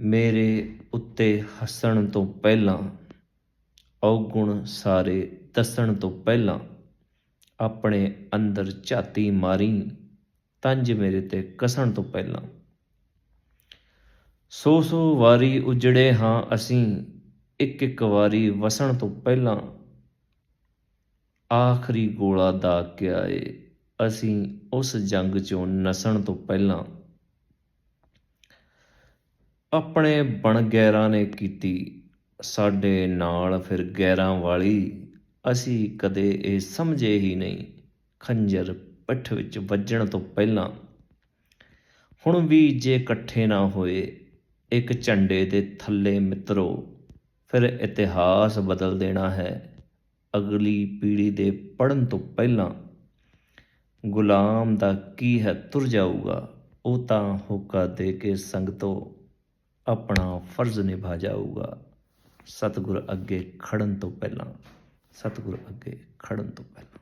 ਮੇਰੇ ਉੱਤੇ ਹੱਸਣ ਤੋਂ ਪਹਿਲਾਂ, ਔਗੁਣ ਸਾਰੇ ਦੱਸਣ ਤੋਂ ਪਹਿਲਾਂ ਆਪਣੇ ਅੰਦਰ ਝਾਤੀ ਮਾਰੀ ਤੰਜ ਮੇਰੇ ਤੇ ਕਸਣ ਤੋਂ ਪਹਿਲਾਂ। ਸੋ ਸੋ ਵਾਰੀ ਉਜੜੇ ਹਾਂ ਅਸੀਂ ਇੱਕ ਇੱਕ ਵਾਰੀ ਵਸਣ ਤੋਂ ਪਹਿਲਾਂ। ਆਖਰੀ ਗੋਲਾ ਦਾ ਕੇ ਆਏ ਅਸੀਂ ਉਸ ਜੰਗ ਚੋਂ ਨਸਣ ਤੋਂ ਪਹਿਲਾਂ। ਆਪਣੇ ਬਣ ਗੈਰਾਂ ਨੇ ਕੀਤੀ, ਸਾਡੇ ਨਾਲ ਫਿਰ ਗੈਰਾਂ ਵਾਲੀ। ਅਸੀਂ ਕਦੇ ਇਹ ਸਮਝੇ ਹੀ ਨਹੀਂ, ਖੰਜਰ ਪਿੱਠ ਵਿੱਚ ਵੱਜਣ ਤੋਂ ਪਹਿਲਾਂ। ਹੁਣ ਵੀ ਜੇ ਇਕੱਠੇ ਨਾ ਹੋਏ, ਇੱਕ ਝੰਡੇ ਦੇ ਥੱਲੇ ਮਿੱਤਰੋ, ਫਿਰ ਇਤਿਹਾਸ ਬਦਲ ਦੇਣਾ ਹੈ। ਅਗਲੀ ਪੀੜ੍ਹੀ ਦੇ ਪੜਨ ਤੋਂ ਪਹਿਲਾਂ, ਗੁਲਾਮ ਦਾ ਕੀ ਹੈ ਤੁਰ ਜਾਊਗਾ, ਉਹ ਤਾਂ ਹੋਕਾ ਦੇ ਕੇ ਸੰਗਤੋਂ। ਆਪਣਾ ਫਰਜ਼ ਨਿਭਾ ਜਾਊਗਾ। ਸਤਿਗੁਰ ਅੱਗੇ ਖੜਨ ਤੋਂ ਪਹਿਲਾਂ ਸਤਿਗੁਰ ਅੱਗੇ ਖੜਨ ਤੋਂ ਪਹਿਲਾਂ।